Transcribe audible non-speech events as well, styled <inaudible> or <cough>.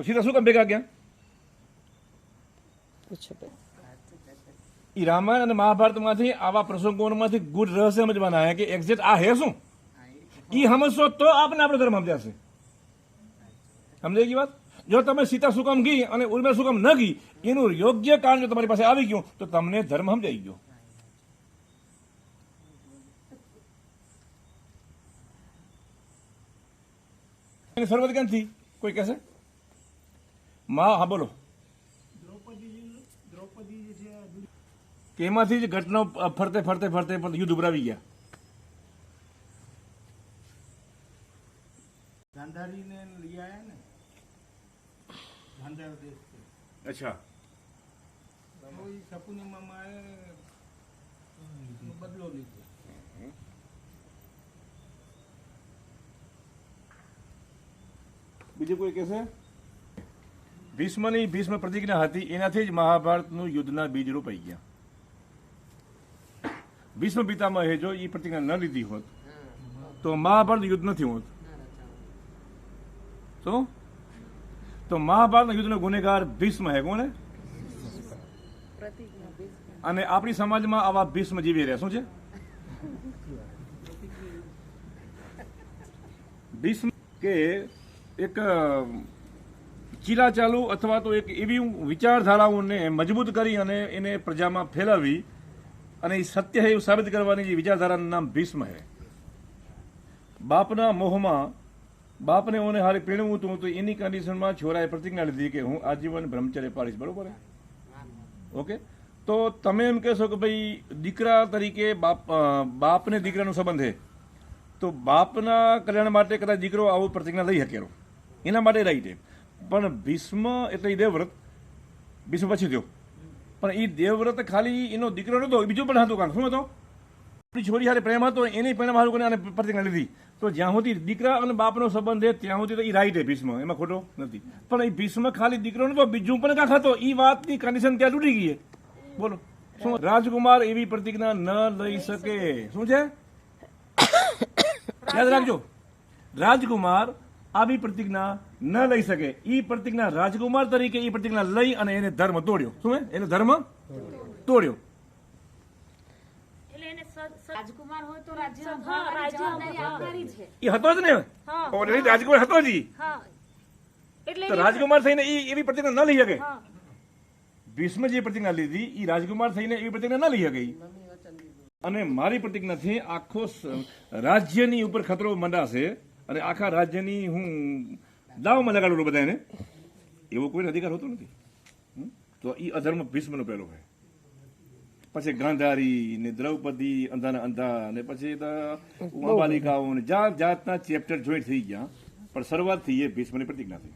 તો સીધા શું કામ ભેગા ગયા? એ રામાયણ અને મહાભારતમાંથી આવા પ્રસંગોમાંથી ગુડ રહસ્ય સમજવાના હે કે એક્ઝેક્ટ આ હે શું? એ સમજશો તો આપને આપણો ધર્મ સમજાશે. સમજાઈ ગઈ વાત? જો તમે સીતા સુકમ ગઈ અને ઉર્મે સુકમ ન ગઈ એનું યોગ્ય કારણ જો તમારી પાસે આવી ગયું તો તમને ધર્મ સમજાઈ ગયો. ક્યાંથી? કોઈ કહેશે માં હા બોલો. એમાંથી જ ઘટના ફરતે ફરતે ફરતે ફરતે યુદ્ધ ઉભરાવી ગયા. ગાંધારીને લઈ આવ્યા ને? ગાંધાર દેશ અચ્છા. તો એ સપુની મામાએ બદલો લીધો. બીજું કોઈ કહેશે ભીષ્મની ભીષ્મ પ્રતિજ્ઞા હતી, એનાથી જ મહાભારતનું યુદ્ધના બીજ રોપાઈ ગયા. ભીષ્મ પિતામહે જો એ પ્રતિજ્ઞા ન લીધી હોત, તો મહાભારત યુદ્ધ નથી હોત. તો તો મહાભારતના યુદ્ધનો ગુનેગાર ભીષ્મ હે. કોને અને આપણી સમાજમાં આવા ભીષ્મ જીવી રહ્યા. શું છે? ભીષ્મ કે એક ચીલા ચાલુ અથવા તો એક એવી વિચારધારાઓને મજબૂત કરી અને એને પ્રજામાં ફેલાવી અને એ સત્ય એવું સાબિત કરવાની જે વિચારધારાનું નામ ભીષ્મ હે. બાપના મોહમાં બાપને ઓને હારે પીણવું હતું તો એની કન્ડિશનમાં છોરાએ પ્રતિજ્ઞા લીધી કે હું આજીવન બ્રહ્મચર્ય પાડીશ બરોબર? ઓકે? તો તમે એમ કહેશો કે ભાઈ દીકરા તરીકે બાપ બાપને દીકરાનો સંબંધ છે તો બાપના કલ્યાણ માટે કદાચ દીકરો આવું પ્રતિજ્ઞા લઈ શકે એના માટે રાઈટ છે પણ ભીષ્મ એટલે એ દેવવ્રત. ભીષ્મ પછી થયો પણ એ દેવવ્રત ખાલી એનો દીકરો નતો બીજું પણ હતો કાંક શું હતો? આપણી છોરી હારે પ્રેમ હતો, એની પ્રેમ હારું કરીને પ્રતિજ્ઞા લીધી. તો જ્યાં સુધી દીકરા અને બાપનો સંબંધ છે, ત્યાં સુધી તો એ રાઈટ છે ભીષ્મ. એમાં ખોટો નથી. પણ એ ભીષ્મ ખાલી દીકરો નહોતો, બીજું પણ કાંક હતો એ વાતની કન્ડિશન ત્યાં તૂટી ગઈ બોલો. શું? રાજકુમાર એવી પ્રતિજ્ઞા ન લઈ શકે. શું છે? <coughs> યાદ રાખજો. રાજકુમાર આવી પ્રતિજ્ઞા ન લઈ શકે. એ પ્રતિજ્ઞા રાજકુમાર તરીકે એ પ્રતિજ્ઞા લઈ અને એને ધર્મ તોડ્યો. શું એને ધર્મ તોડ્યો. રાજકુમાર એ હતો જ ને ઓલરેડી હતો જ તો થઈને ઈ એવી પ્રતિજ્ઞા ન લઈ શકે? ભીષ્મ જે પ્રતિજ્ઞા લીધી એ રાજકુમાર થઈને એવી પ્રતિજ્ઞા ન લઈ શકે અને મારી પ્રતિજ્ઞાથી આખો રાજ્યની ઉપર ખતરો મંડાશે. અને આખા રાજ્યની હું દાવમાં લગાડું બધાને એવો કોઈને અધિકાર હોતો નથી. તો એ અધર્મ ભીષ્મનો પહેલો હોય. પછી ગાંધારી ને દ્રૌપદી અંધાના અંધા ને પછી ઉમાબાલિકાઓ ને જાત જાતના ચેપ્ટર જોઈન્ટ થઈ ગયા પણ શરૂઆત થઈ એ ભીષ્મની પ્રતિજ્ઞા થઈ.